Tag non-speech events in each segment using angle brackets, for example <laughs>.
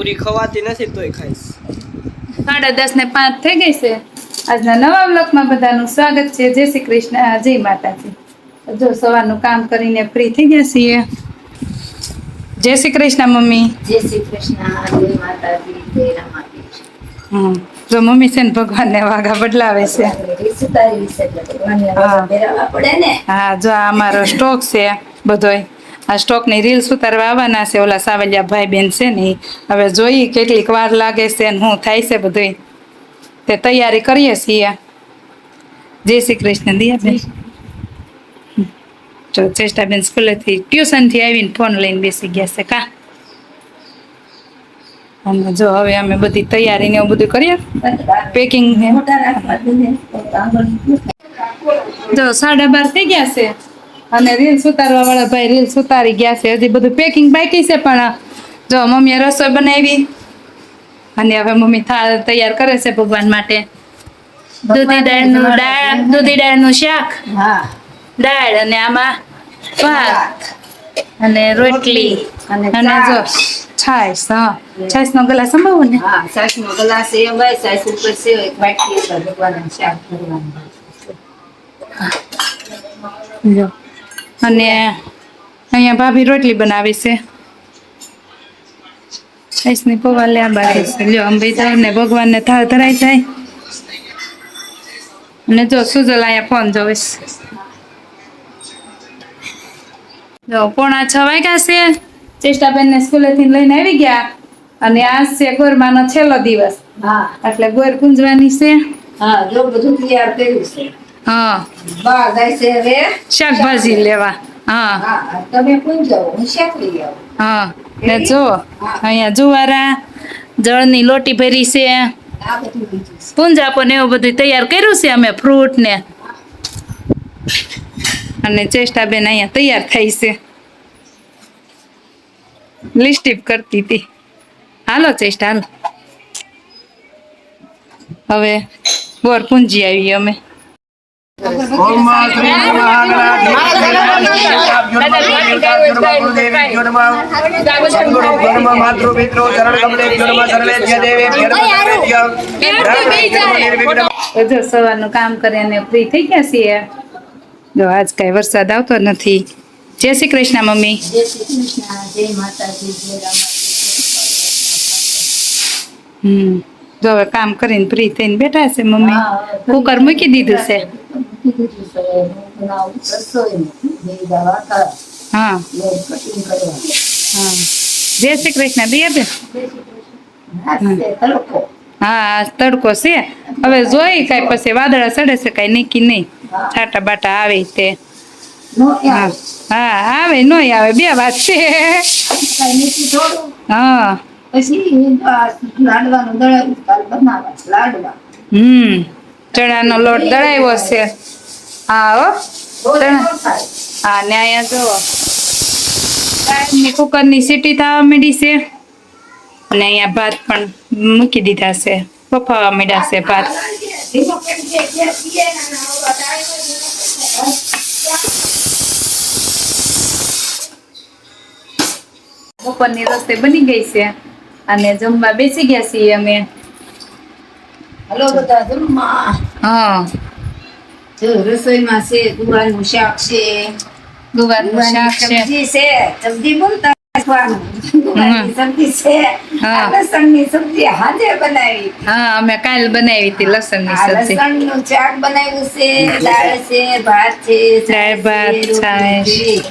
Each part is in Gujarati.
પૂરી ખવાતી નથી તોય ખાઈશ. સાડા દસ ને પાંચ થઈ ગઈ છે. આજના નવા બ્લોકમાં બધાનું સ્વાગત છે. જય શ્રી કૃષ્ણ. જય માતાજી. જો સવારનું કામ કરીને ફ્રી થઈ ગયા છીએ. જય શ્રી કૃષ્ણ મમ્મી. જય શ્રી કૃષ્ણ. જય માતાજી. જય રામાપીર હમ. જો મમ્મી છે ને ભગવાનને વાઘા બદલાવે છે. હા જો આ અમારો સ્ટોક છે બધોય. આ સ્ટોકની રીલ્સ ઉતારવા આવવાના છે. ઓલા સાવલિયા ભાઈ બેન છે ને હવે જોઈએ કેટલીક વાર લાગે છે ને શું થાય છે બધુંય. તે તૈયારી કરીએ છીએ. જય શ્રી કૃષ્ણ દિયા બેન જો ચેષ્ટાબેન સ્કૂલેથી ટ્યુશનથી આવીને ફોન લઈને બેસી ગયા છે. કા? અને જો હવે અમે બધી તૈયારી ને એવું બધું કરીએ. પેકિંગ જો સાડા બાર થઈ ગયા છે. અને રીલ્સ ઉતારવા વાળા ભાઈ રીલ્સ ઉતારી ગયા છે. હજી બધું પેકિંગ બાકી છે પણ જો મમ્મીએ રસોઈ બનાવી અને હવે મમ્મી થાળ તૈયાર કરે છે ભગવાન માટે. દૂધી દાળનું દાળ દૂધી દાળનું શાક હા. દાળ અને આમાં ભાત અને રોટલી અને જો છાશ. છાશ હા. છાશ નો ગ્લાસ સંભાવો ને. હા સાસનો ગ્લાસ એ હોય સાસ ઉપર છે એક વાટકી ઉપર ભગવાનનું શાક ભગવાન જો. અને અહીંયા ભાભી રોટલી બનાવી છે. છાશની પૌવા લે બાકી છે. લ્યો અંબે ને ભગવાનને થાળ ધરાઈ જાય. અને જો સુજલ અહીંયા ફોન જોઈશ જો પોણા છ વાગ્યા છે. ચેષ્ટાબેનને સ્કૂલેથી લઈને આવી ગયા. અને આ છે ગોરમાનો છેલ્લો દિવસ. હા. એટલે ગોર પૂંજવાની છે. હા જો બધું તૈયાર કર્યું છે. હા. બા જાય છે હવે? શાકભાજી લેવા. હા. તમે હું શાક લઈ આવું. હા. ને જો અહીંયા જુવારા જળની લોટી ભરી છે. પણ પૂંજાપો ને એવું બધું તૈયાર કર્યું છે અમે ફ્રૂટ ને. અને ચેષ્ટાબેન અહીંયા તૈયાર થઈ છે. લિસ્ટીપ કરતી હતી. હાલો ચેષ્ટા હાલો. હવે બોર પૂંજી આવી અમે. સવારનું કામ કરીને ફ્રી થઈ ગયા છીએ. જો આજ કાંઈ વરસાદ આવતો નથી. જય શ્રી કૃષ્ણ મમ્મી. જય શ્રી કૃષ્ણ જય માતાજી જય હમ. જો હવે કામ કરીને ફ્રી થઈને બેઠા છે મમ્મી. કુકર મૂકી દીધું છે. હું જય શ્રી કૃષ્ણ દિયા બેન તડકો હા તડકો છે હવે જોઈ કાંઈ પછી વાદળા ચડે છે કાંઈ નીકી નહીં. છાટા બાટા આવે તે. હા આવે. હા આવે નોય આવે બે વાત છે. હા. પછી લાડવાનું દળાવ્યું બનાવવા લાડવા. હમ. ચણાનો લોટ દળાવ્યો છે. હા, હો. હા, ને અહીંયા જુઓ. કુકરની સીટી થવા માંડી છે. અને અહીંયા ભાત પણ મૂકી દીધા છે. બફાવા માંડ્યા છે ભાત. બપોરની રસ્તે બની ગઈ છે. અને જમવા બેસી ગયા છીએ અમે. હલો બધા જમવા હા. જો રસોઈમાં છે ગુવારનું શાક છે. ગુવારનું શાક છે. સબ્જી છે સબ્જી બોલતા અમે કાલ બનાવી હતી સબ્જી. શાક બનાવ્યું છે દાળ છે ભાત છે દાળ, ભાત, છે,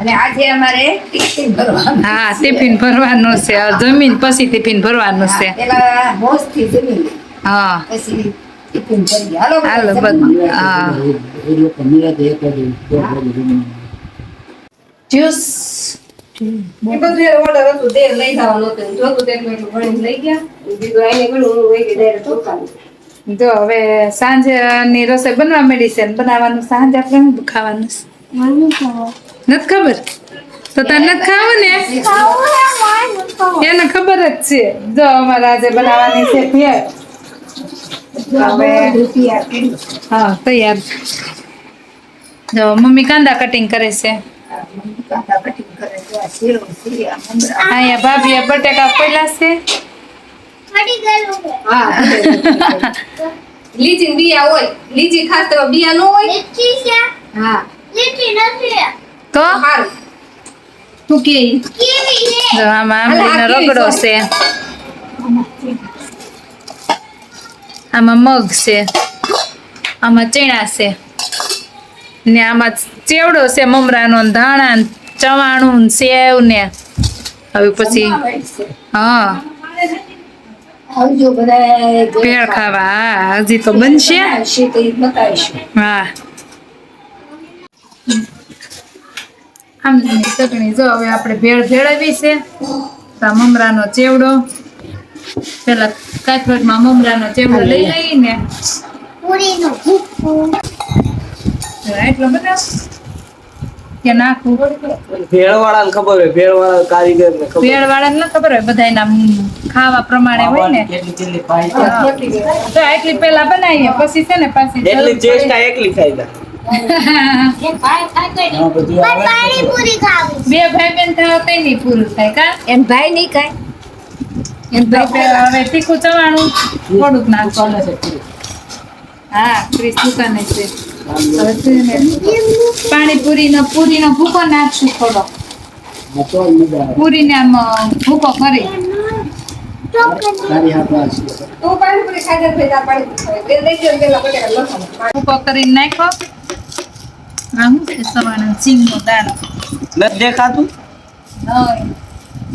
અને આજે અમારે ટિફિન ભરવાનું હા ટિફિન ભરવાનું છે. જમીન પછી ટિફિન ભરવાનું છે. પેલા. હા. પછી હાલો હાલો બધા બધું જમવા. હા. જ્યુસ. એ બધું એ order હતું, તે લઈ જવાનું હતું. જોતું તેનું એટલું ભરીને લઈ ગયા. બીજું આઈને ગળું ઓલું વહી ગયું, ચોખાનું. જો હવે સાંજની રસોઈ બનવા મળી છે ને બનાવવાનું? સાંજે આપણે શું ખાવાનું? છે નથી ખબર? તો તને નથી ખાવું ને એને ખબર જ છે. જો અમારે આજે બનાવવાની છે ભેળ. હા તૈયાર જો મમ્મી કાંદા કટિંગ કરે છે. કાંદા કટિંગ અહીંયા ભાભીએ બટેકા પેલા છે. હા. લીચી બિયા હોય. લીચી ખાસ તો બિયા નો હોય. હા. તો? સારું તું કે જો આમાં આંબલીનો રગડો છે. આમાં મગ છે, આમાં ચણા છે, ને આમાં ચેવડો છે મમરાનો ધાણા ચવાણું સેવ ને. હવે પછી હા. ભેળ ખાવા હજી તો બનશે. હા. આમ ચટણી જો, હવે આપણે ભેળ ભેળવી છે. મમરાનો ચેવડો. પેલા કાથરોડમાં મમરાનો ચેવડો લઈ લઈને. એટલો બધા. કે નાખવું ભેળ ખબર હોય ભેળ વાળા કારીગર ને ખબર ભેળ ન ખબર હોય બધાયના ખાવા પ્રમાણે હોય ને. કેટલી કેટલી ભાઈ તો એટલી પેલા બનાવીએ પછી છે ને પાછી એટલી ચેષ્ટા એકલી ખાઈ જા <laughs> બે ભાઈ બેન થાય તો નહીં પૂરું થાય કા? એમ ભાઈ નહીં કાંઈ પેલા ચવાણું થોડુંક નાખવાનું હા ક્રિસ દુકાને છે. પાણીપુરીનો પૂરીનો ભૂકો નાખશું થોડો. પૂરીને આમ ભૂકો કરી. દેખાતું.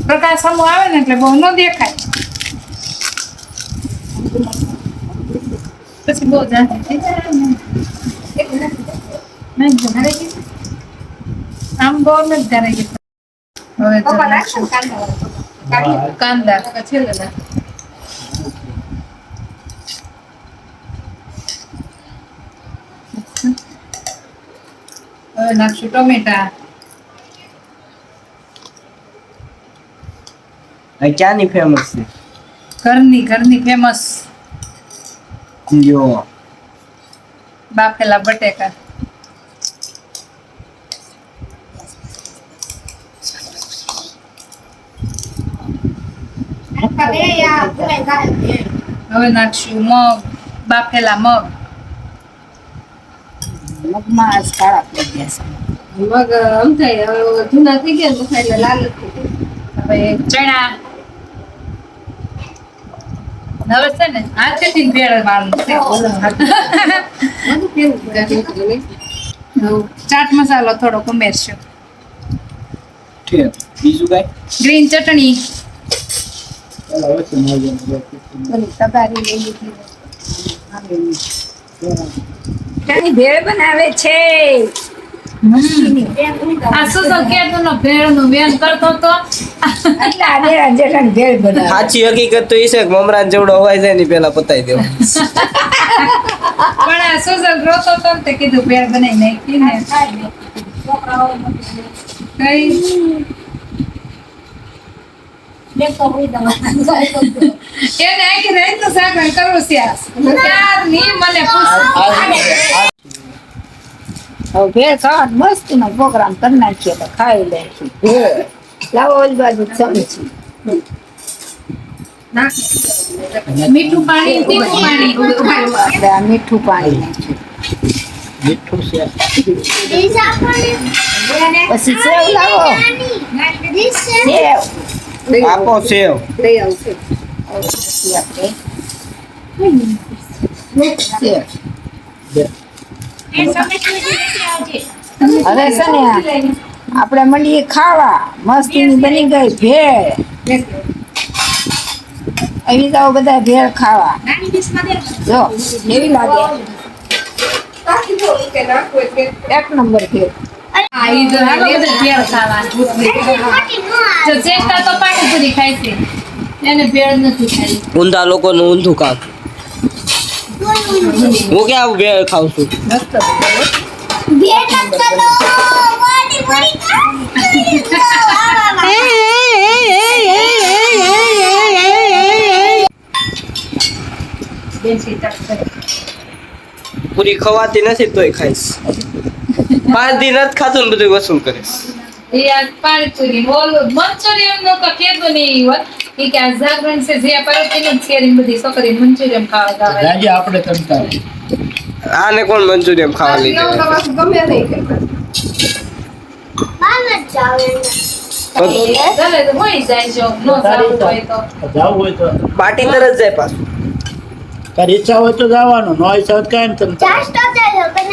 પ્રકાશ સામો આવે ને એટલે બહુ ન દેખાય. પછી બહુ જાજી જાય ને. નહીં જ. આમ બહુ નથી ધરાઈ ગયા. કાંદા છેલ્લે નાખ. નાખશું ટમેટા. આ ક્યાંની ફેમસ છે? ઘરની ઘરની ફેમસ જો. બાફેલા બટેકા. હવે નાખશું મગ બાફેલા મગ. મગ આમ થાય હવે જૂના થઈ ગયા એટલે લાલ થઈ ગયા. હવે ચણા. ને છે? ચાટ મસાલો થોડોક ઉમેરશો. બીજું કઈ? ગ્રીન ચટણી. ભેળ બનાવે છે? સાચી હકીકત તો એ છે મમરાન જેવડો અવાજ જાય ને પેલા પતાઈ દેવો. પણ આ સુસક રોતો તો તે કીધું ભેળ બનાવી નાખી ને. કઈ? એને આખી રાતનું શાક કરવું છે. મને પૂછ. હવે ભેળ ખાવાનો મસ્ત નો પ્રોગ્રામ કરી નાખીએ તો ખાઈ લઈશું લાવો ઓલી બાજુ ચમચી મીઠું પાણી મીઠું મીઠું છે. પછી સેવ લાવો. સેવ. આપો સેવ. લઈ આવશે આપણે સેવ હવે છે ને આપણે મળીએ ખાવા. મસ્તીની બની ગઈ ભેળ. આવી જાઓ બધા ભેળ ખાવા. જો એવી લાગે. એક નંબર ભેળ. ઊંધા લોકો જો હાલો. બધા ભેળ ખાવાની જો ચેષ્ટા તો પાણીપુરી ખાય છે. એને ભેળ નથી ખાઈ. ઊંધા લોકોનું ઊંધું કામ. હું ક્યાં ભેળ ખાઉં છું? પૂરી ખવાતી નથી તોય ખાઈશ. પાંચ દિન જ ખાતું ને બધું વસૂલ કરીશ. એ પાણીપુરી ઓલું મંચુરિયન નો તો કેતો નહીં હોત ઈ કે આ જાગરણ છે જે પાર્વતીને શેરી બધી છોકરી મંચુરિયન ખાવા જાવે જાજે આપણે તમતા આને કોણ મંચુરિયન ખાવા ગમે નહીં કરતા. ચાલે જાય જો નો સારું હોય તો. જવું હોય તો. પાર્ટી તરત જાય પાછું. તારી ઈચ્છા હોય તો જવાનું નો ઈચ્છા હોય તો કાંઈ નહીં તમતા વાંધો કાંઈ નહીં.